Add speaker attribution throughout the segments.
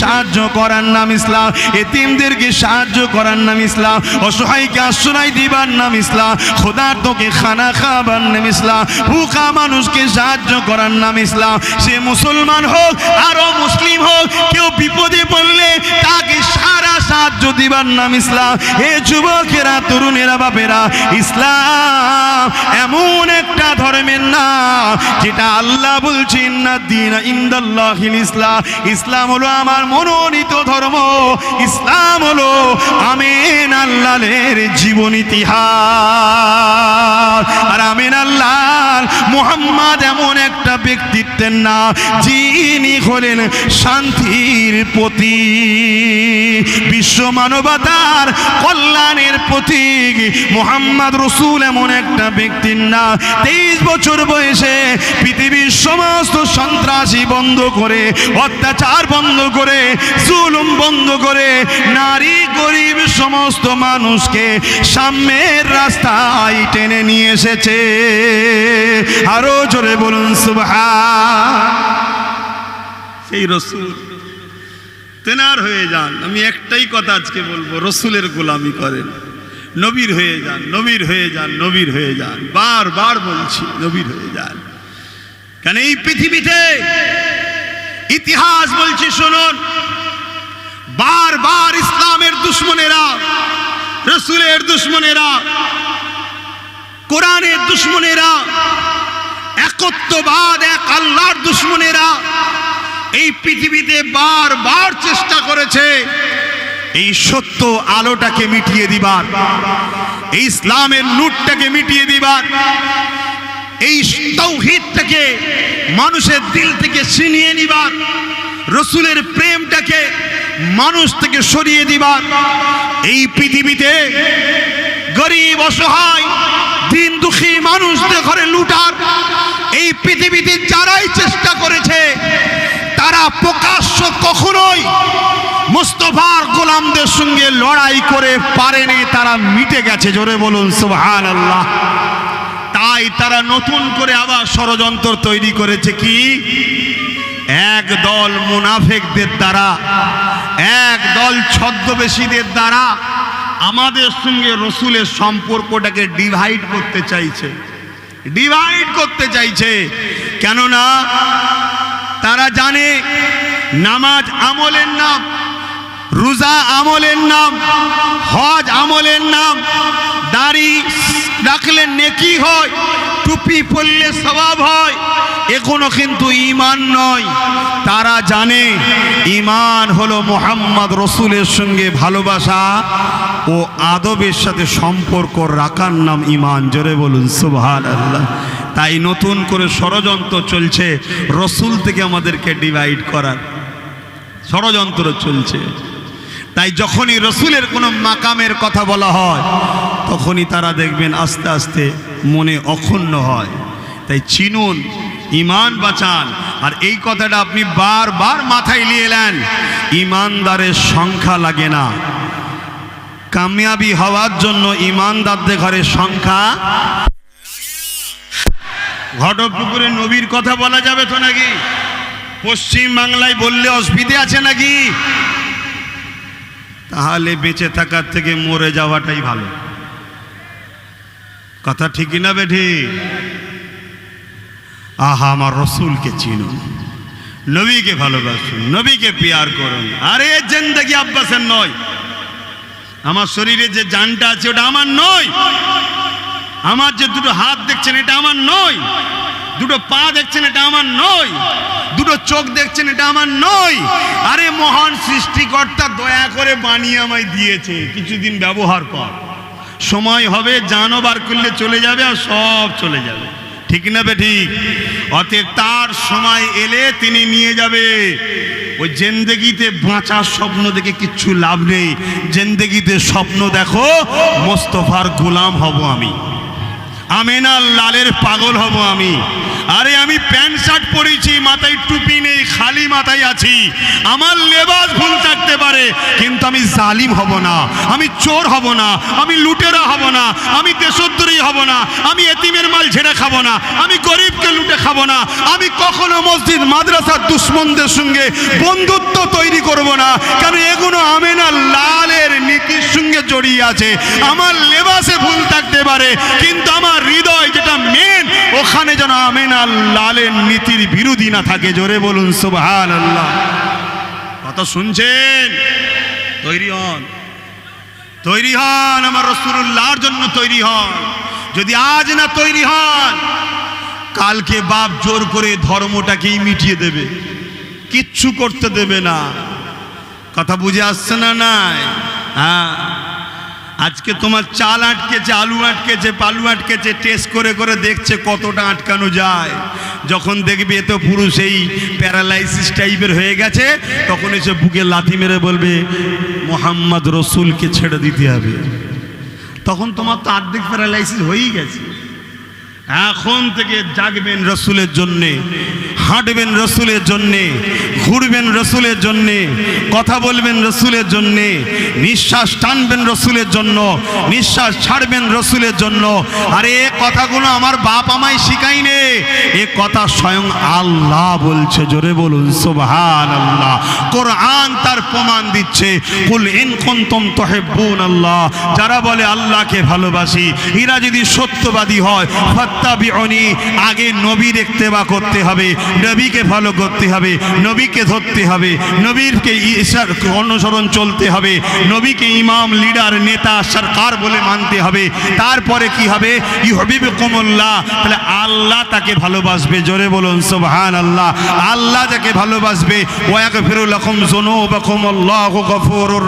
Speaker 1: সাহায্য করার নাম ইসলাম, এতিমদেরকে সাহায্য করার নাম ইসলাম, অসহায়কে আশ্রয় দিবার নাম ইসলাম খোদার্তকে খানা খাবার নাম ইসলাম, ভুখা মানুষকে সাহায্য করার নাম ইসলাম। সে মুসলমান হোক আরও মুসলিম হোক, কেউ বিপদে পড়লে তাকে সারা সাহায্য দিবার নাম ইসলাম। হে যুবকেরা, তরুণেরা, বাপেরা, ইসলাম এমন একটা ধর্মের নাম, যেটা আল্লাহ বলছেন না দিন ইন্দাল্লাহিল ইসলাম। ইসলাম হলো আমার মনোনীত ধর্ম। ইসলাম হলো আমেন আল্লালের জীবন ইতিহাস। আর আমেন আল্লাহ মোহাম্মদ এমন একটা ব্যক্তিত্বের নাম যিনি হলেন শান্তির প্রতি বিশ্ব মানবতার প্রতীক। মোহাম্মদ রসুল এমন একটা ব্যক্তির নাম তেইশ বছর বয়সে পৃথিবীর সমস্ত সন্ত্রাসী বন্ধ করে, অত্যাচার বন্ধ করে, জুলুম বন্ধ করে, নারী, গরিব সমস্ত মানুষকে সাম্যের রাস্তায় টেনে নিয়ে এসেছে। আরও জোরে বলুন সুবহা সেই রসুল তেনার হয়ে যান। আমি একটাই কথা আজকে বলব, রসুলের গোলামি করেন। নবীর হয়ে যান, নবীর হয়ে যান, নবীর হয়ে যান। বার বার বলছি, নবীর হয়ে যান। কেন এই পৃথিবীতে ইতিহাস বলছি, শুনুন। বার বার ইসলামের দুশ্মনেরা, রসুলের দুশ্মনেরা, কোরআনের দুশ্মনেরা, একত্ববাদ, এক আল্লাহর দুশ্মনেরা এই পৃথিবীতে বারবার চেষ্টা করেছে। এই সত্য আলোটাকে মিটিয়ে দিবার, এই ইসলামের নূরটাকে মিটিয়ে দিবার, এই তৌহিদটাকে মানুষের দিল থেকে ছিনিয়ে নিবার, রসুলের প্রেমটাকে মানুষ থেকে সরিয়ে দিবার, এই পৃথিবীতে গরিব, অসহায়, দিন দুঃখী মানুষদের ঘরে লুটার, এই পৃথিবীতে যারাই চেষ্টা করেছে, তারা প্রকাশ্য কখনোই মুস্তফার গোলামদের সঙ্গে লড়াই করে পারেনি, তারা মিটে গেছে, জোরে বলুন সুবহান আল্লাহ তাই তারা নতুন করে আবার ষড়যন্ত্র তৈরি করেছে কি? এক দল মুনাফেকদের দ্বারা, এক দল ছদ্মবেশীদের দ্বারা আমাদের সঙ্গে রসুলের সম্পর্কটাকে ডিভাইড করতে চাইছে। ডিভাইড করতে চাইছে। কেননা তারা জানে নামাজ আমলের নাম রোজা আমলের নাম, হজ আমলের নাম, দাড়ি রাখলে নেকি হয়, টুপি পরলে স্বভাব হয়, এখনও কিন্তু ইমান নয়। তারা জানে ইমান হলো মোহাম্মদ রসুলের সঙ্গে ভালোবাসা ও আদবের সাথে সম্পর্ক রাখার নাম ইমান জোরে বলুন সুবহান আল্লাহ তাই নতুন করে ষড়যন্ত্র চলছে, রসুল থেকে আমাদেরকে ডিভাইড করার। ষড়যন্ত্র চলছে। তাই যখনই রসুলের কোনো মাকামের কথা বলা হয়, তখনই তারা দেখবেন আস্তে আস্তে মনে অক্ষুণ্ণ হয়। তাই চিনুন ইমান বাঁচান। আর এই কথাটা আপনি বারবার মাথায় নিয়ে এলেন ইমানদারের সংখ্যা লাগে না। কামিয়াবি হওয়ার জন্য ইমানদারদের ঘরের সংখ্যা ঘটপুকুরে নবীর কথা বলা যাবে তো নাকি? পশ্চিম বাংলায় বললে অসুবিধে আছে নাকি? তাহলে বেঁচে থাকার থেকে মরে যাওয়াটাই ভালো। কথা ঠিকই না বেঠি? আহা, আমার রসুলকে চিনুন নবীকে ভালোবাসুন, নবীকে পিয়ার করুন। আরে জেন্দাগি আব্বাসের নয়। আমার শরীরে যে জানটা আছে, ওটা আমার নয়। আমার যে দুটো হাত দেখছেন, এটা আমার নয়। দুটো পা দেখছেন, এটা আমার নয়। দুটো চোখ দেখছেন, এটা আমার নয়। আরে মহান সৃষ্টিকর্তা, দয়া করে বানিয়ে আমায় দিয়েছে, কিছুদিন ব্যবহার কর। সময় হবে জানো বার করলে চলে যাবে আর সব চলে যাবে। ঠিক না বে ঠিক? অতএব তার সময় এলে তিনি নিয়ে যাবে। ওই জেন্দেগিতে বাঁচার স্বপ্ন দেখে কিচ্ছু লাভ নেই। জেন্দেগিতে স্বপ্ন দেখো, মোস্তফার গোলাম হব আমি। আমেনার লালের পাগল হব আমি। আরে আমি প্যান্ট শার্ট পরেছি, মাথায় টুপি নেই, খালি মাথায় আছি। আমার লেবাস ভুল থাকতে পারে, কিন্তু আমি জালিম হব না, আমি চোর হব না, আমি লুটেরা হব না, আমি দেশদ্রোহী হব না, আমি এতিমের খাব না, আমি গরিবকে লুটে খাব না, আমি কখনো মসজিদ, মাদ্রাসার দুশ্মনদের সঙ্গে বন্ধুত্ব তৈরি করব না কারণ এগুলো আমেনা লালের নীতির সঙ্গে জড়িয়ে আছে। আমার লেবাসে ভুল থাকতে পারে, কিন্তু আমার হৃদয় যেটা মেন ওখানে যেন আমেনা লালের নীতির বিরোধী না থাকে। জোরে বলুন সুবহান আল্লাহ কথা শুনছেন? তৈরি হন। তৈরি হন, আমার রসুল্লাহর জন্য তৈরি হন। যদি আজ না তৈরি হন, কালকে বাপ জোর করে ধর্মটাকেই মিটিয়ে দেবে। কিচ্ছু করতে দেবে না। কথা বুঝে আসছে না নাই? হ্যাঁ। আজকে তোমার চাল আটকেছে, আলু আটকেছে, পালু আটকেছে, টেস্ট করে করে দেখছে কতটা আটকানো যায়। যখন দেখবে এ তো পুরো সেই প্যারালাইসিস টাইপের হয়ে গেছে, তখন এসে বুকে লাথি মেরে বলবে, মোহাম্মদ রসুলকে ছেড়ে দিতে হবে। তখন তোমার তো আর্ধেক প্যারালাইসিস হয়েই গেছে। এখন থেকে জাগবেন রসুলের জন্যে, হাঁটবেন রসুলের জন্যে, ঘুরবেন রসুলের জন্যে, কথা বলবেন রসুলের জন্যে, নিঃশ্বাস টানবেন রসুলের জন্য, নিঃশ্বাস ছাড়বেন রসুলের জন্য। আরে এ কথাগুলো আমার বাপ আমায় শিখাইনে এ কথা স্বয়ং আল্লাহ বলছে, জোরে বলুন সুবহান আল্লাহ কোরআন তার প্রমাণ দিচ্ছে। কুল ইন কুনতুম তুহিব্বুন আল্লাহ যারা বলে আল্লাহকে ভালোবাসি এরা যদি সত্যবাদী হয় ফাত্তাবিউনি, আগে নবীর ইত্তেবা করতে হবে, নবীকে ফলো করতে হবে, নবীকে ধরতে হবে, নবীরকে ইশার, অনুসরণ চলতে হবে, নবীকে ইমাম, লিডার, নেতা, সরকার বলে মানতে হবে। তারপরে কি হবে? ইহবিবকুমুল্লাহ তাহলে আল্লাহ তাকে ভালোবাসবে। জোরে বলুন সুবহান আল্লাহ আল্লাহ যাকে ভালোবাসবে আল্লাহু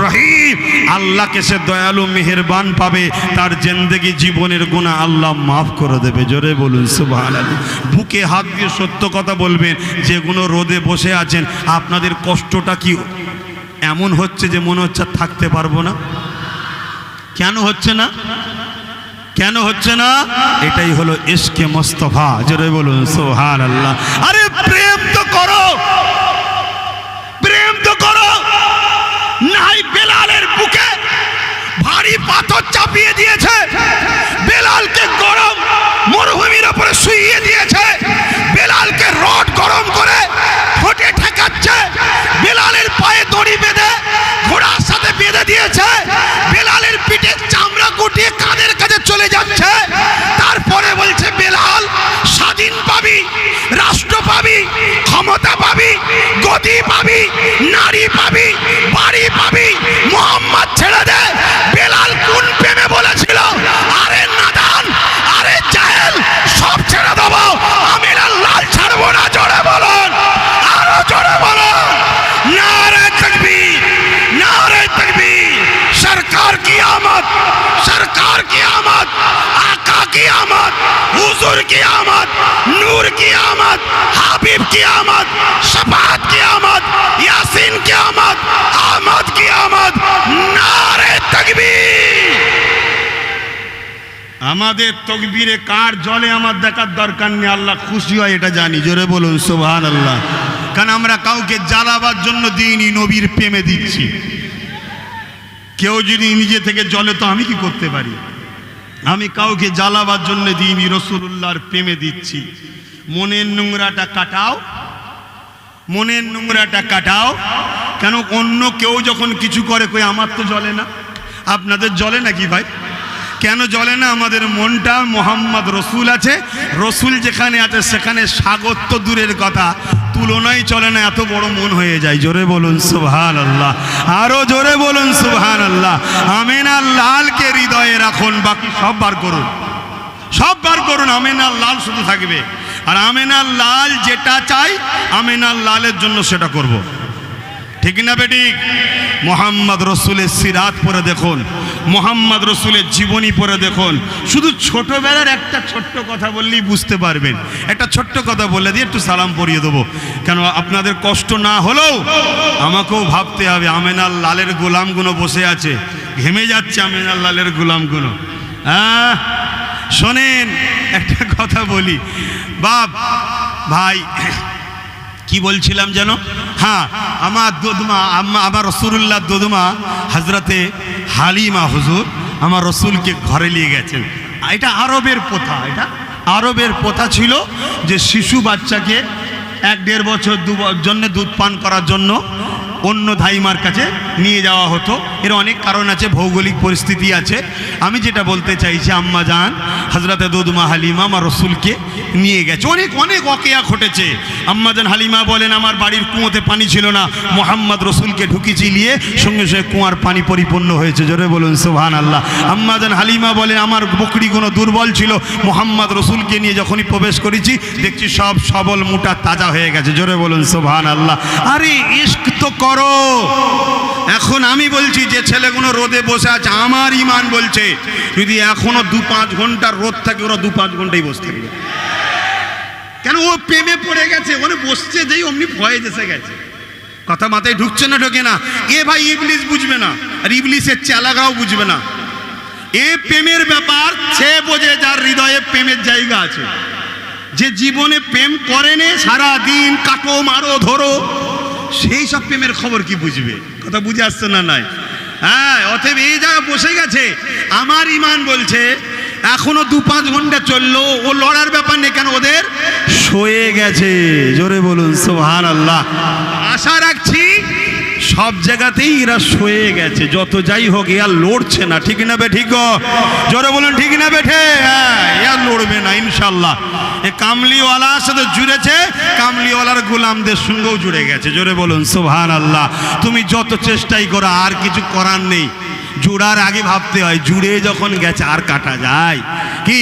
Speaker 1: রহিম। আল্লাহকে সে দয়ালু, মেহেরবান পাবে, তার জিন্দেগি, জীবনের গুনাহ আল্লাহ মাফ করে দেবে। জোরে বলুন সুবহান বুকে হাত দিয়ে সত্য কথা বলবেন, যেগুলো রোদে বসে আছেন, আপনাদের কষ্টটা কি? এমন হচ্ছে যে মনে হচ্ছে থাকতে পারব না। কেন হচ্ছে না? কেন হচ্ছে না? এটাই হলো ইশকে মোস্তফা। জোরে বলুন সোহান আল্লাহ আরে, প্রেম তো করো। প্রেম তো করো। বুকে ভারী পাথর চাপিয়ে দিয়েছে। বেলালকে গরম মরুভূমির ওপরে শুইয়ে দিয়েছে। বেলালকে রড গরম করে ঠোঁটে ঠেকাচ্ছে। বেলালের পায়ে দড়ি বেঁধে ঘোড়ার সাথে বেঁধে দিয়েছে। বেলালের পিঠে চামড়া গুটিয়ে কাদের কাছে চলে যাচ্ছে। তারপরে বলছে, বেলাল, স্বাধীন পাবি, রাষ্ট্র পাবি, ক্ষমতা পাবি গদি পাবি, নারী পাবি, বাড়ি সাহাবি মোহাম্মদ ছেড়ে দে। বেলাল কোন প্রেমে বলেছিল? আরে নাদান, আরে জাহেল, সব ছেড়ে দেবো। আমি লাল ছাড়বো না, জোরে বলুন। আরও জোরে বলুন। নারে তকবীর নারে তকবীর। সরকার কি আমদ সরকার কি আমদ আকা কি আমদ হুজুর কি আমদ নূর কি আমদ হাবিব কি আমদ শফাত কি আমদ ইয়া কিয়ামত, আহমদ কিয়ামত, নারে আমাদের তকবিরে কার জলে আমার দেখার দরকার নেই, আল্লাহ খুশি হয়, এটা জানি। জোরে বলুন সোহান আল্লাহ কারণ আমরা কাউকে জ্বালাবার জন্য দিইনি, নবীর প্রেমে দিচ্ছি। কেউ যদি নিজে থেকে জলে তো আমি কি করতে পারি? আমি কাউকে জ্বালাবার জন্য দিইনি, রসুল্লাহর প্রেমে দিচ্ছি। মনের নোংরাটা কাটাও মনের নোংরাটা কাটাও। কেন অন্য কেউ যখন কিছু করে কই, আমার তো জলে না? আপনাদের জলে নাকি ভাই? কেন জলে না? আমাদের মনটা মোহাম্মদ রসুল আছে। রসুল যেখানে আছে, সেখানে স্বাগত তো দূরের কথা। তুলনাই চলে না, এত বড় মন হয়ে যায়। জোরে বলুন সুবহান আল্লাহ আরও জোরে বলুন সুবহান আল্লাহ আমেনা লালকে হৃদয়ে রাখুন, বাকি সব বার করুন। সব বার করুন আমেনার লাল শুধু থাকবে। আর আমেনার লাল যেটা চাই, আমেনার লালের জন্য সেটা করব। ঠিক না বেটি? মোহাম্মদ রসুলের সিরাত পরে দেখুন, মোহাম্মদ রসুলের জীবনী পরে দেখুন। শুধু ছোটবেলার একটা ছোট্ট কথা বললেই বুঝতে পারবেন। একটা ছোট্ট কথা বলে দিয়ে একটু সালাম পরিয়ে দেবো। কেন আপনাদের কষ্ট না হলেও আমাকেও ভাবতে হবে আমেনার লালের গোলামগুলো বসে আছে। ঘেমে যাচ্ছে আমেনার লালের গোলামগুলো। হ্যাঁ শোনেন, একটা কথা বলি। বাপ, ভাই, কি বলছিলাম যেন? হ্যাঁ আমার দোদমা আমার রসুল্লাহ দোদমা হজরতে হালিমা হুজুর আমার রসুলকে ঘরে নিয়ে গেছেন। এটা আরবের প্রথা, এটা আরবের প্রথা ছিল যে শিশু বাচ্চাকে এক দেড় বছর দু জন্য দুধ পান করার জন্য অন্য ধাইমার কাছে নিয়ে যাওয়া হতো। এর অনেক কারণ আছে, ভৌগোলিক পরিস্থিতি আছে। আমি যেটা বলতে চাইছি, আম্মা জান হজরতে দুদমা হালিমা, আমার রসুলকে নিয়ে গেছে। অনেক অনেক অকেয়া ঘটেছে। আম্মা জান হালিমা বলেন, আমার বাড়ির কুঁয়োতে পানি ছিল না। মোহাম্মদ রসুলকে ঢুকি চিলিয়ে সঙ্গে সঙ্গে কুঁয়ার পানি পরিপূর্ণ হয়েছে। জোরে বলুন সোহান আল্লাহ আম্মা জান হালিমা বলেন, আমার বকরিগুলো দুর্বল ছিল। মোহাম্মদ রসুলকে নিয়ে যখনই প্রবেশ করেছি, দেখছি সব সবল মোটা তাজা হয়ে গেছে। জোরে বলুন সুবহান আল্লাহ আরে ইস্ক তো করো এখন আমি বলছি, যে ছেলেগুলো রোদে বসে আছে, আমার ইমান বলছে, যদি এখনও দু পাঁচ ঘণ্টার রোদ থাকে, ওরা দু পাঁচ ঘন্টাই বসে থাকবে। কেন ও প্রেমে পড়ে গেছে, ওখানে বসছে যেই অমনি ভয়ে এসে গেছে। কথা মাথায় ঢুকছে না, ঢোকে না। এ ভাই ইবলিস বুঝবে না, আর ইবলিসের চালাগাও বুঝবে না। এ প্রেমের ব্যাপার, সে বোঝে যার হৃদয়ে প্রেমের জায়গা আছে। যে জীবনে প্রেম করেনে সারা দিন কাটো মারো ধরো সেই সব প্রেমের খবর কি বুঝবে? কথা বুঝে আসছে না নাই? হ্যাঁ অতএব এই জায়গা বসে গেছে। আমার ইমান বলছে, এখনও দু পাঁচ ঘণ্টা চলল, ও লড়ার ব্যাপার নেই কেন? ওদের সয়ে গেছে। জোরে বলুন সোহান আল্লাহ আশা রাখছি সব জায়গাতেই এরা সয়ে গেছে। যত যাই হোক, এরা লড়ছে না। ঠিক না বে, ঠিক? জোরে বলুন, ঠিক না বেঠে হ্যাঁ এরা লড়বে না ইনশাল্লাহ এ কামলিওয়ালার সাথে জুড়েছে, কামলিওয়ালার গোলামদের সঙ্গেও জুড়ে গেছে। জোরে বলুন সোহান আল্লাহ তুমি যত চেষ্টাই করো, আর কিছু করার নেই। জুড়ার আগে ভাবতে হয়, জুড়ে যখন গেছে আর কাটা যায়। কি?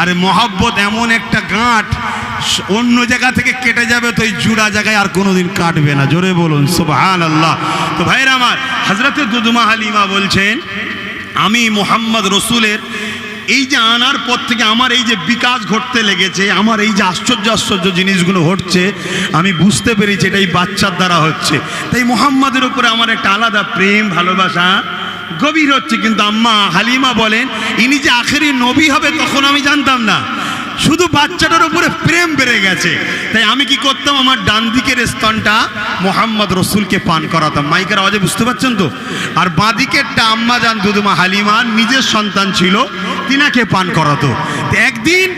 Speaker 1: আরে মহাব্বত এমন একটা গাঁট, অন্য জায়গা থেকে কেটে যাবে তো এই জুড়া জায়গায় আর কোনোদিন কাটবে না। জোরে বলুন সুবহান আল্লাহ তো ভাইরা আমার হজরত দুদুমা হালিমা বলছেন, আমি মোহাম্মদ রসুলের এই যে আনার পর থেকে আমার এই যে বিকাশ ঘটতে লেগেছে, আমার এই যে আশ্চর্য আশ্চর্য জিনিসগুলো ঘটছে, আমি বুঝতে পেরেছি এটা এই বাচ্চার দ্বারা হচ্ছে। তাই মোহাম্মদের উপরে আমার একটা আলাদা প্রেম, ভালোবাসা গভীর হচ্ছে, কিন্তু আম্মা হালিমা বলেন, ইনি যে আখেরি নবী হবে তখন আমি জানতাম না। শুধু বাচ্চাটার উপরে প্রেম বেড়ে গেছে। তাই আমি কি করতাম? আমার ডান দিকের স্তনটা মোহাম্মদ রসুলকে পান করাতাম। মাইকের আওয়াজে বুঝতে পারছেন তো? আর বাঁ দিকেরটা আম্মা যান দুদুমা হালিমা, নিজের সন্তান ছিল, তিনাকে পান করাতো। একদিন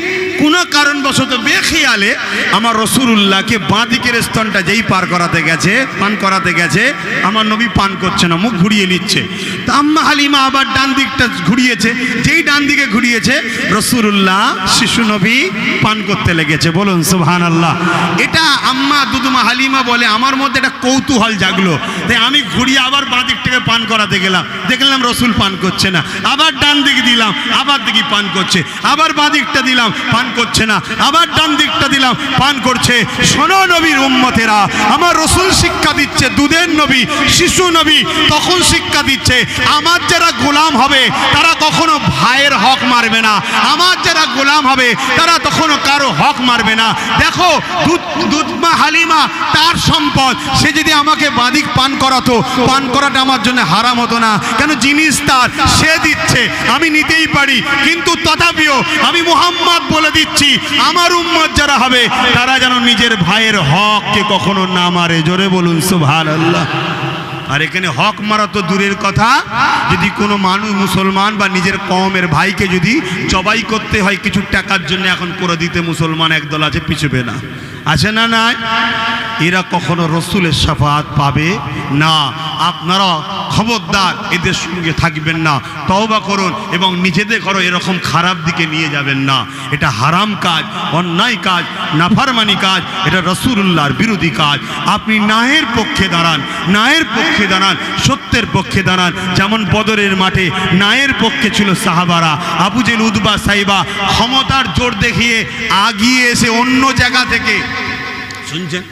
Speaker 1: কোনো কারণবশত বেখেয়ালে আমার রসুল্লাহকে বাঁ দিকের স্তনটা যেই পার করাতে গেছে, পান করাতে গেছে, আমার নবী পান করছে না, মুখ ঘুরিয়ে নিচ্ছে। তা আম্মা হালিমা আবার ডান দিকটা ঘুরিয়েছে, যেই ডান দিকে ঘুরিয়েছে রসুল্লাহ শিশু নবী পান করতে লেগেছে। বলুন সুবহান আল্লাহ এটা আম্মা দুদুমা হালিমা বলে, আমার মধ্যে একটা কৌতূহল জাগলো তাই আমি ঘুরিয়ে আবার বাঁ দিক থেকে পান করাতে গেলাম। দেখলাম রসুল পান করছে না। আবার ডান দিকে দিলাম, আবার দেখি পান করছে। আবার বাঁ দিকটা দিলাম, পান করছে না, আবার ডান দিকটা দিলাম, পান করছে। শোনো নবীর উম্মতেরা, আমার রসুল শিক্ষা দিচ্ছে, দুধের নবী, শিশু নবী, তখন শিক্ষা দিচ্ছে। আমার যারা গোলাম হবে, তারা কখনো ভাইয়ের হক মারবে না। আমার যারা গোলাম হবে, তারা তখনও কারও হক মারবে না। দেখো, দুধ, দুধমা হালিমা, তার সম্পদ। সে যদি আমাকে বাদিক পান করাতো, পান করাটা আমার জন্য হারাম হতো না। কেন? জিনিস তার, সে দিচ্ছে। আমি নিতেই পারি, কিন্তু তথাপিও আমি মোহাম্মদ বলে দিচ্ছি। আমার উম্মত যারা হবে, তারা যেন নিজের ভাইয়ের হককে কখনো না মারে। জোরে বলুন, সুবহানাল্লাহ। আর এখানে হক মারা তো দূরের কথা। যদি কোনো মানুষ মুসলমান বা নিজের কমের ভাইকে যদি জবাই করতে হয় কিছু টাকার জন্য, এখন করে দিতে মুসলমান একদল আছে, পিছবে না। আছে না নাই? এরা কখনো রসুলের সাফাত পাবে? না। আপনারা খবরদার এদের সঙ্গে থাকবেন না। তওবা করুন এবং নিজেদের ঘরও এরকম খারাপ দিকে নিয়ে যাবেন না। এটা হারাম কাজ, অন্যায় কাজ, নাফারমানি কাজ, এটা রসুল্লাহর বিরোধী কাজ। আপনি নায়ের পক্ষে দাঁড়ান, নায়ের পক্ষে দাঁড়ান, সত্যের পক্ষে দাঁড়ান। যেমন বদরের মাঠে নায়ের পক্ষে ছিল সাহাবারা আবুজেল উদ্বা সাইবা ক্ষমতার জোর দেখিয়ে আগিয়ে এসে অন্য জায়গা থেকে, শুনছেন?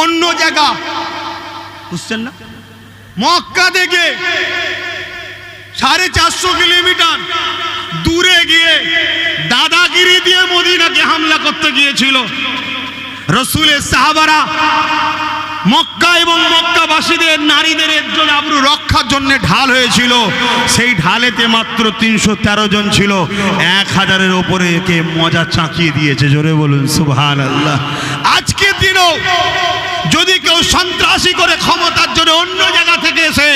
Speaker 1: অন্য জায়গা। বুঝছেন না? মক্কা থেকে সাড়ে চারশো কিলোমিটার দূরে গিয়ে দাদাগিরি দিয়ে মদিনাকে হামলা করতে গিয়েছিল। রসুলের সাহাবারা মক্কা এবং মক্কাবাসীদের নারীদের একজন আবরু রক্ষার জন্য ঢাল হয়েছিল। সেই ঢালেতে মাত্র তিনশো তেরো জন ছিল। এক হাজারের ওপরে একে মজা চাকিয়ে দিয়েছে। জোরে বলুন সুবহান আল্লাহ আজকের দিন যদি কেউ সন্ত্রাসী করে ক্ষমতার জন্য অন্য জায়গা থেকে এসে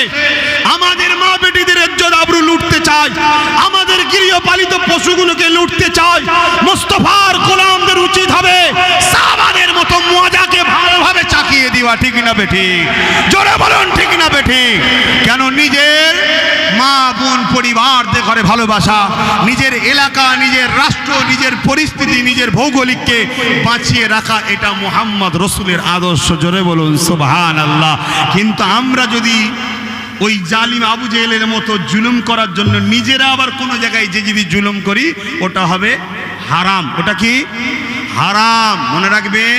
Speaker 1: আমাদের মা বেটিদের ইজ্জত আবরু লুটতে চায়, আমাদের গৃহপালিত পশুগুলোকে লুটতে চায়, মোস্তফার গোলামদের উচিত হবে সাবানের মতো মজাকে ভালোভাবে চাকিয়ে দেওয়া, ঠিক না বেঠি জোরে বলুন, ঠিক না বেঠি কেন নিজের মা পরিবারদের ঘরে ভালোবাসা, নিজের এলাকা, নিজের রাষ্ট্র, নিজের পরিস্থিতি, নিজের ভৌগোলিককে বাঁচিয়ে রাখা, এটা মোহাম্মদ রসুলের আদর্শ। জোরে বলুন সোবাহান আল্লাহ কিন্তু আমরা যদি ওই জালিম আবু জেলের মতো জুলুম করার জন্য নিজেরা আবার কোনো জায়গায় যে যদি জুলুম করি, ওটা হবে হারাম। ওটা কি? হারাম, মনে রাখবেন?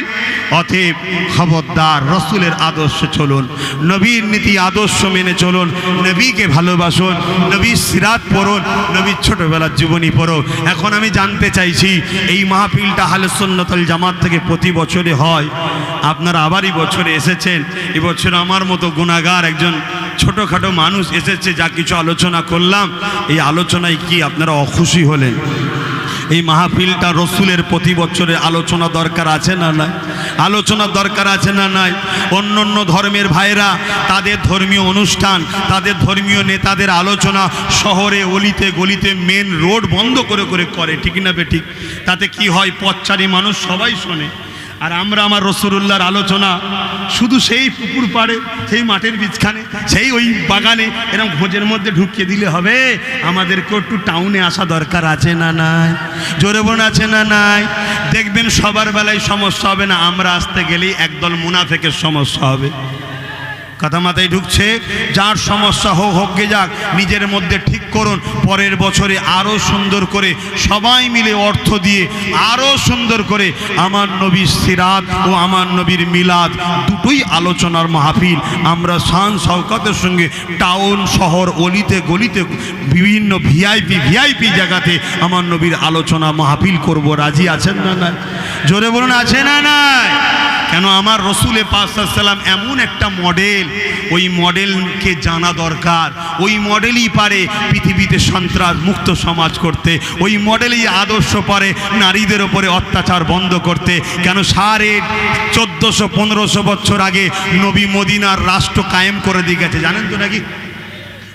Speaker 1: অতএব খবরদার, রসুলের আদর্শ চলুন, নবীর নীতি আদর্শ মেনে চলুন, নবীকে ভালোবাসুন, নবীর সিরাত পড়ুন, নবীর ছোটবেলার জীবনী পড়ো। এখন আমি জানতে চাইছি, এই মাহফিলটা হালে সন্ন্যতল জামাত থেকে প্রতি বছরে হয়? আপনারা আবারই বছরে এসেছেন, এবছর আমার মতো গুণাগার একজন ছোটোখাটো মানুষ এসেছে, যা কিছু আলোচনা করলাম, এই আলোচনায় কি আপনারা অখুশি হলেন? এই মাহফিলটা রসুলের প্রতি বছরের আলোচনা দরকার আছে না নাই? আলোচনা দরকার আছে না নাই? অন্য অন্য ধর্মের ভাইরা তাদের ধর্মীয় অনুষ্ঠান, তাদের ধর্মীয় নেতাদের আলোচনা শহরে, অলিতে, গলিতে, মেন রোড বন্ধ করে করে করে, ঠিক না বে ঠিক? তাতে কি হয়? পথচারী মানুষ সবাই শোনে। আর আমরা আমার রসুল্লাহর আলোচনা শুধু সেই পুকুর পাড়ে, সেই মাঠের বীজখানে, সেই ওই বাগানে এরকম ভোজের মধ্যে ঢুকিয়ে দিলে হবে। আমাদেরকে একটু টাউনে আসা দরকার আছে না নাই? জোরে বোন আছে না নাই? দেখবেন সবার বেলায় সমস্যা হবে না, আমরা আসতে গেলেই একদল মুনাফেকের সমস্যা হবে। কথা মাথায় ঢুকছে, যার সমস্যা হোক হোক গে যাক, নিজের মধ্যে ঠিক করুন। পরের বছরে আরও সুন্দর করে সবাই মিলে অর্থ দিয়ে আরও সুন্দর করে আমার নবীর সিরাত ও আমার নবীর মিলাদ দুটোই আলোচনার মাহফিল। আমরা শান শওকতের সঙ্গে টাউন, শহর, অলিতে, গলিতে, বিভিন্ন ভিআইপি ভিআইপি জায়গাতে আমার নবীর আলোচনা মাহফিল করব। রাজি আছেন না না জোরে বলুন, আছে না নাই? কেন আমার রসুলে পাসাল্লাম এমন একটা মডেল, ওই মডেলকে জানা দরকার। ওই মডেলই পারে পৃথিবীতে সন্ত্রাস মুক্ত সমাজ করতে, ওই মডেলই আদর্শ পারে নারীদের ওপরে অত্যাচার বন্ধ করতে। কেন সাড়ে চোদ্দোশো, পনেরোশো বছর আগে নবী মদিনার রাষ্ট্র কায়েম করে দিয়ে গেছে, জানেন তো নাকি?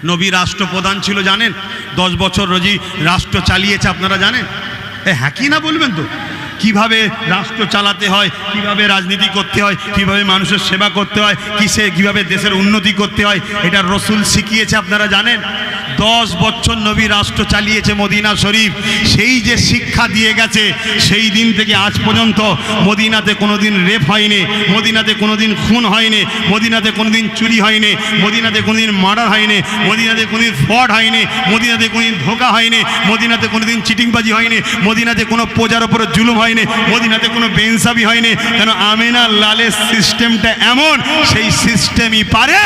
Speaker 1: নবী রাষ্ট্রপ্রধান ছিল, জানেন? দশ বছর রোজি রাষ্ট্র চালিয়েছে, আপনারা জানেন? এ হ্যাঁ কি না বলবেন তো? কীভাবে রাষ্ট্র চালাতে হয়, কীভাবে রাজনীতি করতে হয়, কীভাবে মানুষের সেবা করতে হয়, কিসে, কীভাবে দেশের উন্নতি করতে হয়, এটা রসুল শিখিয়েছে, আপনারা জানেন? দশ বছর নবী রাষ্ট্র চালিয়েছে মদিনা শরীফ, সেই যে শিক্ষা দিয়ে গেছে, সেই দিন থেকে আজ পর্যন্ত মদিনাতে কোনোদিন রেপ হয়নি, মদিনাতে কোনোদিন খুন হয়নি, মদিনাতে কোনোদিন চুরি হয়নি, মদিনাতে কোনোদিন মার্ডার হয়নি, মদিনাতে কোনোদিন ফ্রড হয়নি, মদিনাতে কোনোদিন ধোকা হয়নি, মদিনাতে কোনোদিন চিটিংবাজি হয়নি, মদিনাতে কোনো প্রজার ওপরে জুলুম হয়নি, মদিনাতে কোনো বেনসাবি হয়নি। কেন আমেনা লালের সিস্টেমটা এমন, সেই সিস্টেমই পারে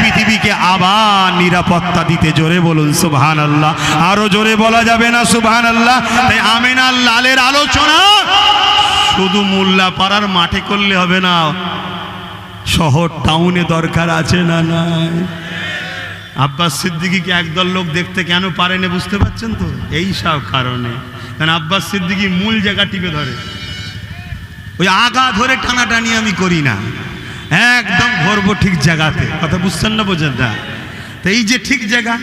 Speaker 1: পৃথিবীকে আবার নিরাপত্তা দিতে জোরে। বলুন সুবহান আল্লাহ আরও জোরে বলা যাবে না সুবহান আল্লাহ তাই আমেনা লালের আলোচনা শুধু মোল্লা পাড়ার মাঠে করলে হবে না। শহর টাউনে দরকার আছে না নাই? আব্বাস সিদ্দিকিকে একদল লোক দেখতে কেন পারে না বুঝতে পারছেন তো? এই সব কারণে। কারণ আব্বাস সিদ্দিকি মূল জায়গা টিপে ধরে। ওই আগা ধরে টানাটানি আমি করি না। একদম ধরবো ঠিক জায়গাতে। কথা বুঝছেন না বোঝেন না তো এই যে ঠিক জায়গা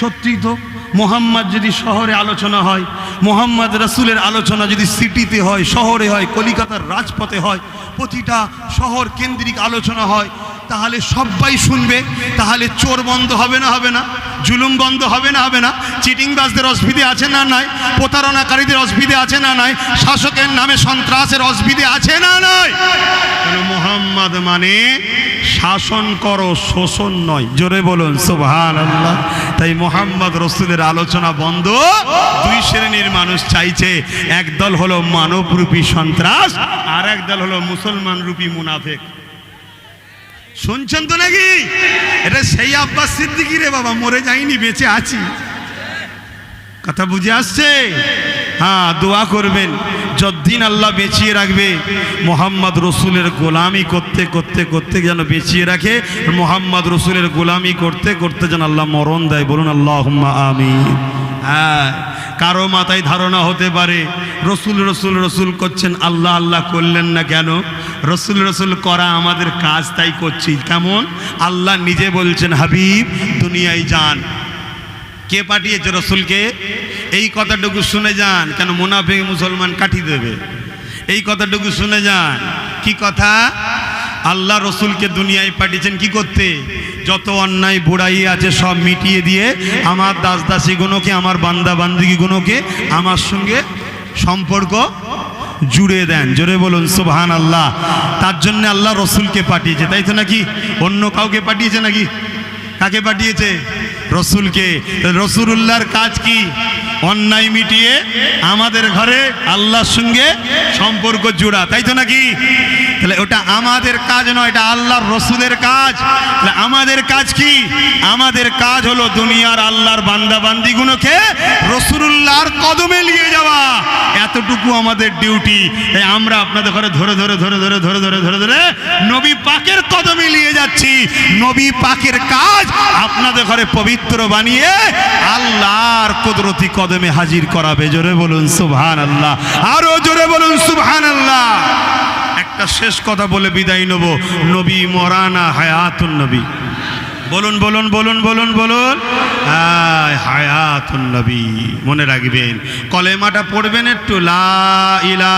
Speaker 1: সত্যি তো, মোহাম্মদ যদি শহরে আলোচনা হয়, মোহাম্মদ রসুলের আলোচনা যদি সিটিতে হয়, শহরে হয়, কলিকাতার রাজপথে হয়, প্রতিটা শহর কেন্দ্রিক আলোচনা হয়, তাহলে সবাই শুনবে, তাহলে চোর বন্ধ হবে না হবে না, জুলুম বন্ধ হবে না হবে না, চিটিংবাজদের অসুবিধে আছে না নাই, প্রতারণাকারীদের অসুবিধে আছে না নাই, শাসকের নামে সন্ত্রাসের অসুবিধে আছে না নাই? মোহাম্মদ মানে শাসন করো, শোষণ নয়। জোরে বলুন সুবহান আল্লাহ তাই মোহাম্মদ রসুলের আলোচনা বন্ধ। দুই শ্রেণির মানুষ চাইছে একদল হলো মানবরূপী সন্ত্রাস, আর একদল হলো মুসলমান রূপী মুনাফেক। শুনছেন তো নাকি? এটা সেই আব্বাস সিদ্দিকি রে বাবা, মরে যাইনি, বেঁচে আছি। কথা বুঝে আসছে? হ্যাঁ দোয়া করবেন। যতদিন আল্লাহ বেঁচিয়ে রাখবে, মোহাম্মদ রসুলের গোলামি করতে করতে করতে যেন বেঁচিয়ে রাখে, মোহাম্মদ রসুলের গোলামি করতে করতে যেন আল্লাহ মরণ দেয়। বলুন আল্লাহ আমি হ্যাঁ কারও মাথায় ধারণা হতে পারে, রসুল রসুল রসুল করছেন, আল্লাহ আল্লাহ করলেন না কেন? রসুল রসুল করা আমাদের কাজ, তাই করছি। কেমন? আল্লাহ নিজে বলছেন, হাবিব, দুনিয়ায় যান। কে পাঠিয়েছে রসুলকে? এই কথাটুকু শুনে যান, কেন মুনাফে মুসলমান কাটি দেবে? এই কথাটুকু শুনে যান। কি কথা? আল্লাহ রসুলকে দুনিয়ায় পাঠিয়েছেন কি করতে? যত অন্যায় বুড়াই আছে সব মিটিয়ে দিয়ে আমার দাস দাসীগুলোকে আমার বান্দা বান্দিগুলোকে আমার সঙ্গে সম্পর্ক জুড়ে দেন। জোরে বলুন সুবহান আল্লাহ তার জন্য আল্লাহ রসুলকে পাঠিয়েছে, তাই তো নাকি? অন্য কাউকে পাঠিয়েছে নাকি? কাকে পাঠিয়েছে? রসুলকে। রসুলুল্লাহর কাজ কি? অন্যায় মিটিয়ে আমাদের ঘরে আল্লাহর সঙ্গে সম্পর্ক জোড়া, তাই তো নাকি? তাহলে ওটা আমাদের কাজ নয়, এটা আল্লাহর রসুলের কাজ। তাহলে আমাদের কাজ কি? আমাদের কাজ হলো দুনিয়ার আল্লাহর বান্দা বান্দিগুলোকে রসুলুল্লাহর কদমে নিয়ে যাওয়া। এতটুকু আমাদের ডিউটি। তাই আমরা আপনাদের ঘরে ধরে ধরে ধরে ধরে ধরে ধরে ধরে ধরে নবী পাকের কদমে নিয়ে যাচ্ছি। নবী পাকের কাজ আপনাদের ঘরে পবিত্র বানিয়ে আল্লাহর কুদরতি কদমে হাজির করাবে, জোরে বলুন সুবহান আল্লাহ আরও জোরে বলুন সুবহান আল্লাহ একটা শেষ কথা বলে বিদায় নেব, নবী মরানা হায়াতুন নবী। বলুন বলুন বলুন বলুন বলুন। হায়, হায়াতুন নবী, মনে রাখবেন। কলেমাটা পড়বেন একটু, লা ইলা